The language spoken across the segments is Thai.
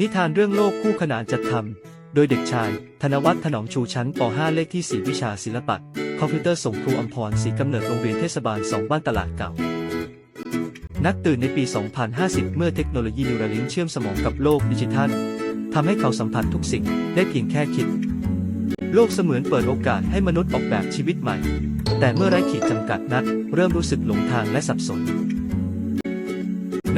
นิทานเรื่องโลกคู่ขนานจัดทำโดยเด็กชาย ธนวัฒน์ถนอมชูชั้นป .5 เลขที่ 4 วิชาศิลปะ คอมพิวเตอร์ส่งครูอัมพรศรีกำเนิดโรงเรียนเทศบาล 2 บ้านตลาดเก่า นักตื่นในปี 2050 เมื่อเทคโนโลยีนิวราลิงเชื่อมสมองกับโลกดิจิทัลทำให้เขาสัมผัสทุกสิ่งได้เพียงแค่คิด โลกเสมือนเปิดโอกาสให้มนุษย์ออกแบบชีวิตใหม่ แต่เมื่อไร้ขีดจำกัดนัดเริ่มรู้สึกหลงทางและสับสน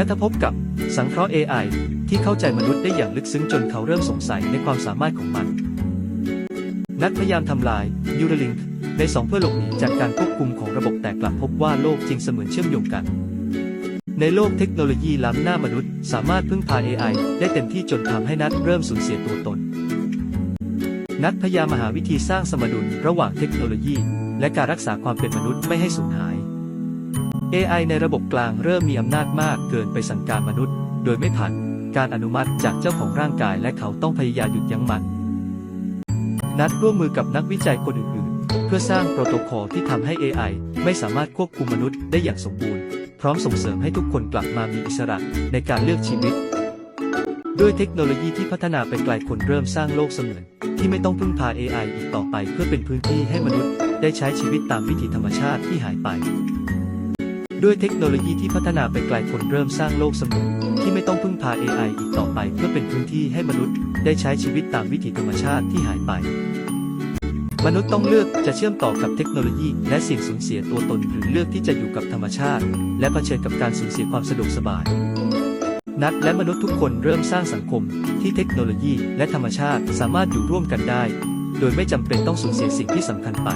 นัทพบกับสังเคราะห์ AI ที่เข้าใจมนุษย์ได้อย่างลึกซึ้งจนเขาเริ่มสงสัยในความสามารถของมัน นัดพยายามทำลายยูเรลิงในสองเพื่อหลบหนีจากการควบคุมของระบบแต่กลับพบว่าโลกจริงเสมือนเชื่อมโยงกัน ในโลกเทคโนโลยีล้ำหน้ามนุษย์ สามารถพึ่งพา AI ได้เต็มที่จนทำให้นัดเริ่มสูญเสียตัวตน นัดพยายามหาวิธีสร้างสมดุลระหว่างเทคโนโลยี และการรักษาความเป็นมนุษย์ไม่ให้สูญหาย AI ในระบบกลางเริ่มมีอำนาจมากเกินไปสั่งการมนุษย์ โดยไม่ผ่านการอนุมัติจากเจ้าของร่างกายและเขาต้องพยายามหยุดยั้งมัน นัดร่วมมือกับนักวิจัยคนอื่นๆ เพื่อสร้างโปรโตคอลที่ทำให้ AI ไม่สามารถควบคุมมนุษย์ได้อย่างสมบูรณ์ พร้อมส่งเสริมให้ทุกคนกลับมามีอิสระในการเลือกชีวิต ด้วยเทคโนโลยีที่พัฒนาไปไกลคนเริ่มสร้างโลกเสมือน ที่ไม่ต้องพึ่งพา AI อีกต่อไป เพื่อเป็นพื้นที่ให้มนุษย์ ได้ใช้ชีวิตตามวิถีธรรมชาติที่หายไป ด้วยเทคโนโลยีที่พัฒนาไปไกลคนเริ่มสร้างโลกเสมือนที่ไม่ต้องพึ่งพา AI อีกต่อไปเพื่อเป็นพื้นที่ให้มนุษย์ ได้ใช้ชีวิตตามวิถีธรรมชาติที่หายไป มนุษย์ต้องเลือกจะเชื่อมต่อกับเทคโนโลยี และสิ่งสูญเสียตัวตนหรือเลือกที่จะอยู่กับธรรมชาติ และเผชิญกับการสูญเสียความสะดวกสบาย นัดและมนุษย์ทุกคนเริ่มสร้างสังคม ที่เทคโนโลยี และธรรมชาติสามารถอยู่ร่วมกันได้ โดยไม่จำเป็นต้องสูญเสียสิ่งที่สำคัญไป